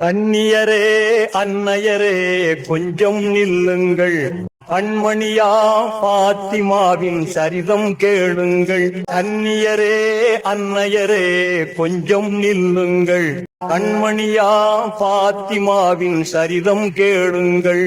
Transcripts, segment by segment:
அந்நியரே அன்னையரே கொஞ்சம் நில்லுங்கள். அண்மணியா பாத்திமாவின் சரிதம் கேளுங்கள். அந்நியரே அன்னையரே கொஞ்சம் நில்லுங்கள். அண்மணியா பாத்திமாவின் சரிதம் கேளுங்கள்.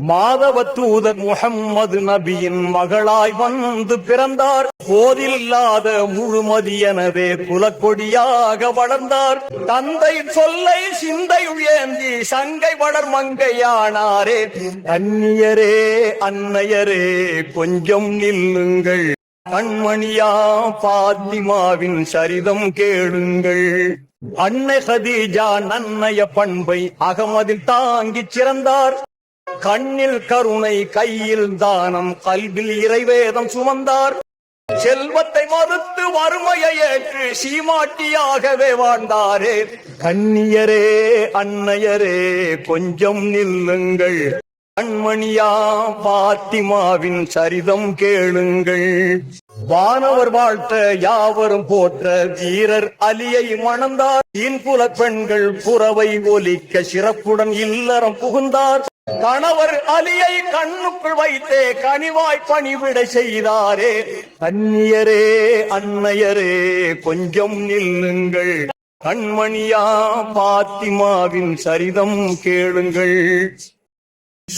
மாதவ தூதர் முகம்மது நபியின் மகளாய் வந்து பிறந்தார். போதில்லாத முழுமதியனவே குலக்கொடியாக வளர்ந்தார். தந்தை சொல்லை சிந்தை உயர்ந்தி சங்கை வளர் மங்கையானாரே. அந்நியரே அன்னையரே கொஞ்சம் நில்லுங்கள். கண்மணியா பாத்திமாவின் சரிதம் கேளுங்கள். அன்னை ஹதீஜா நன்னய பண்பை அகமதில் தாங்கிச் சிறந்தார். கண்ணில் கருணை கையில் தானம் கல்வில் இறைவேதம் சுமந்தார். செல்வத்தை மறுத்து வறுமையை ஏற்று சீமாட்டியாகவே வாழ்ந்தாரே. கண்ணியரே அன்னையரே கொஞ்சம் நில்லுங்கள். கண்மணியா பாத்திமாவின் சரிதம் கேளுங்கள். வானவர் வாழ்த்த யாவரும் போற்ற வீரர் அலியை மணந்தார். இன்புல பெண்கள் புறவை ஒலிக்க சிறப்புடன் இல்லறம் புகுந்தார். கணவர் அலியை கண்ணுக்குள் வைத்தே கனிவாய் பணிவிட செய்தாரே. கன்னியரே அன்னையரே கொஞ்சம் நில்லுங்கள். கண்மணியா பாத்திமாவின் சரிதம் கேளுங்கள்.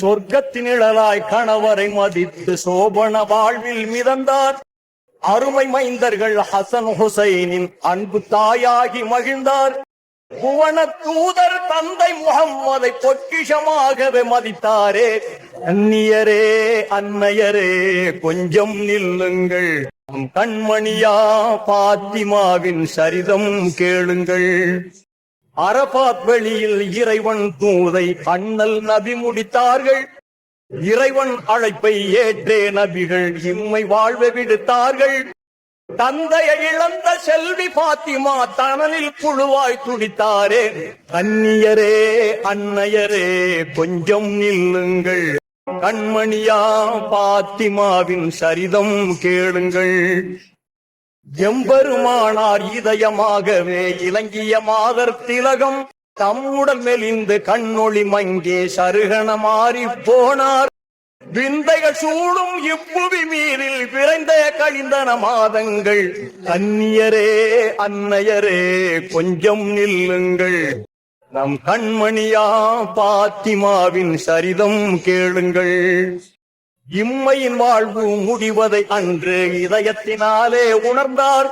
சொர்க்கத்தின் நிழலாய் கணவரை மதித்து சோபன வாழ்வில் மிதந்தார். அருமை மைந்தர்கள் ஹசன் ஹுசைனின் அன்பு தாயாகி மகிழ்ந்தார். புவன தூதர் தந்தை முகம்மதை பொக்கிஷமாகவே மதித்தாரே. அந்நியரே அன்னையரே கொஞ்சம் நில்லுங்கள். கண்மணியா பாத்திமாவின் சரிதம் கேளுங்கள். அரபாத் வெளியில் இறைவன் தூதை அண்ணல் நபி முடித்தார்கள். இறைவன் அழைப்பை ஏற்றே நபிகள் இம்மை வாழ்வை விடுத்தார்கள். தந்தையை இழந்த செல்வி பாத்திமா தனலில் புழுவாய் துடித்தாரே. அந்நியரே அன்னையரே கொஞ்சம் நில்லுங்கள். கண்மணியா பாத்திமாவின் சரிதம் கேளுங்கள். எம்பெருமானார் இதயமாகவே இலங்கிய மாதர் திலகம் தம்முடன் மெலிந்து கண்ணொளி மங்கே சருகண மாறி போனார். விந்தைகள் சூடும் இப்புவி மீறில் விரைந்த கழிந்தன மாதங்கள். கன்னியரே அன்னையரே கொஞ்சம் நில்லுங்கள். நம் கண்மணியா பாத்திமாவின் சரிதம் கேளுங்கள். இம்மையின் வாழ்வு முடிவதை அன்று இதயத்தினாலே உணர்ந்தார்.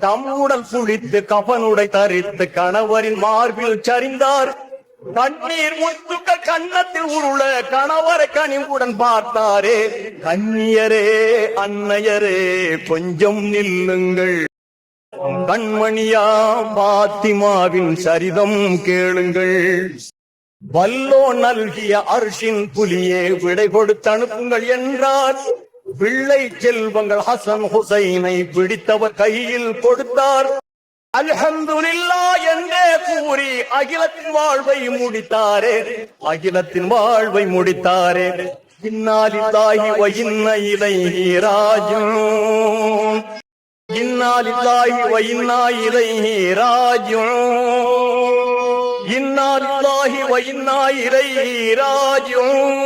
தம்முடன் குளித்து கபனுடை தரித்து கணவரின் மார்பில் சரிந்தார். கண்ணீர் முத்துக்கள் கன்னத்தில் உருள கணவரை கனிவுடன் பார்த்தாரே. கண்ணியரே அன்னையரே கொஞ்சம் நில்லுங்கள். கண்மணியா பாத்திமாவின் சரிதம் கேளுங்கள். வல்லோ நல்கிய அரிசின் புலியே விடை கொடுத்து அனுப்புங்கள் என்றார். பிள்ளை செல்வங்கள் ஹசன் ஹுசைனை பிடித்தவர் கையில் கொடுத்தார். அல்ஹம்துலில்லா என்றே கூறி அகிலத்தின் வாழ்வை முடித்தாரே. அகிலத்தின் வாழ்வை முடித்தாரே. இன்னாலில்லாஹி வ இன்ன இலைஹி ராஜிஊன். இன்னாலில்லாஹி வ இன்னா இலைஹி ராஜிஊன். இன்னாலில்லாஹி வ இன்னா இலைஹி ராஜிஊன்.